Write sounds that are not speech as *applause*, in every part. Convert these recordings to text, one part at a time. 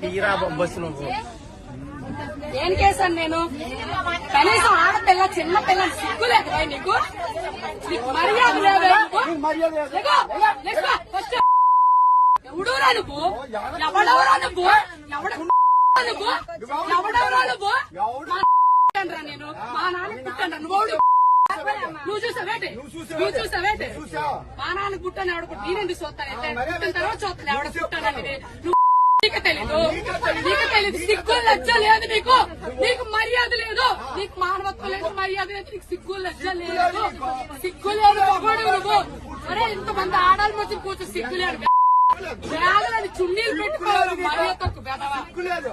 తీరా నువ్వు ఏం చేశాను నేను? కనీసం ఆడపిల్ల చిన్న పిల్ల సిగ్గు లేకపోయి నీకు. మర్యాద లేదా నీకు? లేకో, లేకో, ఫస్ట్. ఎవడురా నువ్వు. ఎవడెవరా నువ్వు. ఎవడ నువ్వు. ఎవడెవరా నువ్వు. మా పుట్టానురా నేను. మా నాన్న నువ్వు? నువ్వు చూసావేంటి నువ్వు చూసావేంటి మా నాన్న పుట్టాను ఎవడ పుట్టి నేనెందుకు చూస్తాను? తర్వాత చూస్తాను. పుట్టానని నువ్వు నీకు తెలీదు. నీకు తెలీదు. సిగ్గు లజ్జ లేదు నీకు. నీకు మర్యాద లేదు. నీకు మానవత్వం లేదు మర్యాద లేదు నీకు సిగ్గు లజ్జ లేదు. సిగ్గు లేదు మగోడు నువ్వు అరే ఇంతమంది ఆడాలి వచ్చి కూర్చో సిగ్గు లేదు. బ్యాగులని చున్నీలు పెట్టుకోవాలి మర్యాద తక్కువ. సిగ్గు లేదు.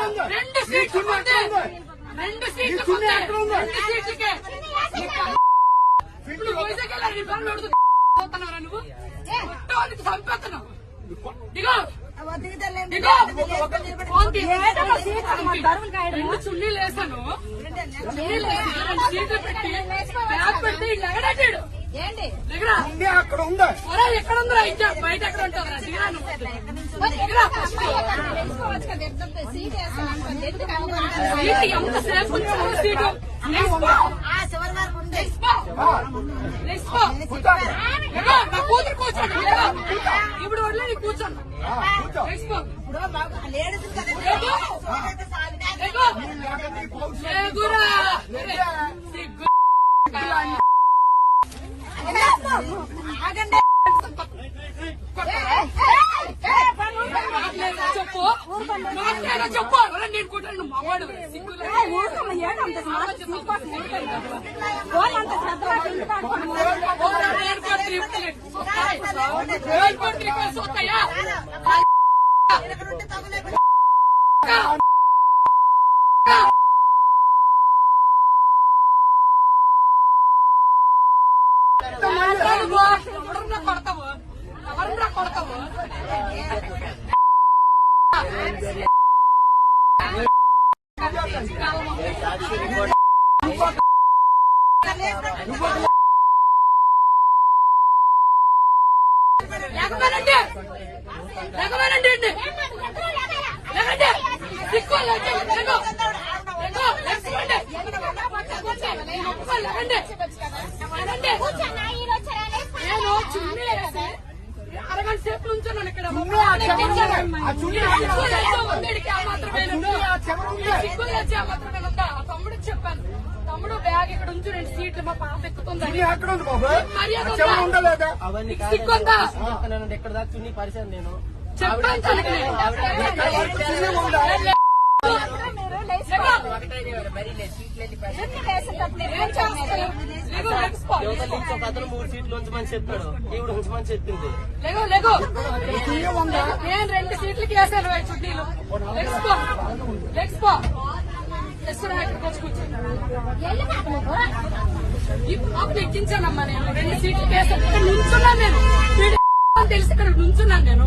రెండు సీట్లు. రెండు సీట్లు. రెండు సీట్లకే. ఇప్పుడు వైజాగ్ వెళ్ళాలి, పనులు అడుగుతూ పోతున్నావురా నువ్వు? కొట్టడానికి చంపేస్తున్నావు. రెండు చున్నీలు వేసాను చున్నీలు వేసి రెండు సీట్లు పెట్టి బ్యాగ్ పెట్టి ఇట్లా ఎగడాడాడు. దిగరా. అక్కడ ఉందా. ఎక్కడ ఉందిరా ఇంకా బయట ఎక్కడ. దిగరా ఫస్ట్. సీటు నా కూతురు కూర్చోండి. ఇప్పుడు వదిలే నీ కూర్చోండి. లేగో. చెప్పు చెప్పు నేను మగవాడు సిగ్గు ఎవరన్నా కొడతావు లేకమేనండి లేకమేనండి అండి. లేకండి సిక్కు లేకండి లేకో లేకో లేకపోండి. లేకండి లేకండి నేను చున్నీ అరగంట సేపు నుంచున్నాను ఇక్కడ. తమ్ముడికి చెప్పాను. తమ్ముడు బ్యాగ్ ఇక్కడ ఉంచు రెండు సీట్లు మా పాప ఎక్కుతుందని. అక్కడ ఉంది? అవన్నీ ఎక్కడ దాకా చున్నీ పరిచాను నేను. చెప్పాను నేను. అతను మూడు సీట్లు ఉంచమని చెప్పాడు ఈవిడ ఉంచమని చెప్పింది నేను రెండు సీట్లకి వేసాను చుట్టీలు లెగ్స్పో లెగ్స్పో ఎక్కడ ఎక్కించానమ్మా నేను రెండు సీట్లు వేసాను ఇక్కడ నుంచున్నాను నేను *laughs* తెలిసి ఇక్కడ నుంచున్నాను నేను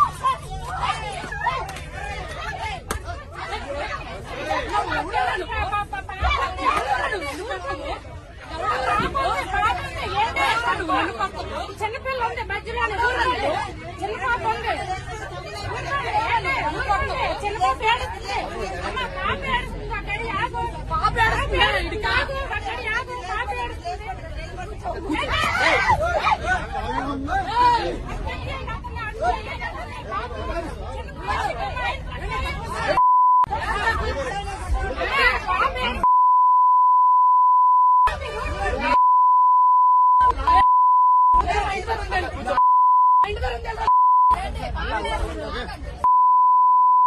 ఐదు వందలు ఐదు వందలు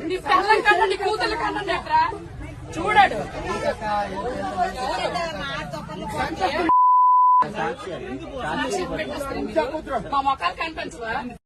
నీ పిల్లల కన్నా నీ కూతుల కన్నా ఎట్రా చూడాడు మా మొక్కలు కనిపించవా?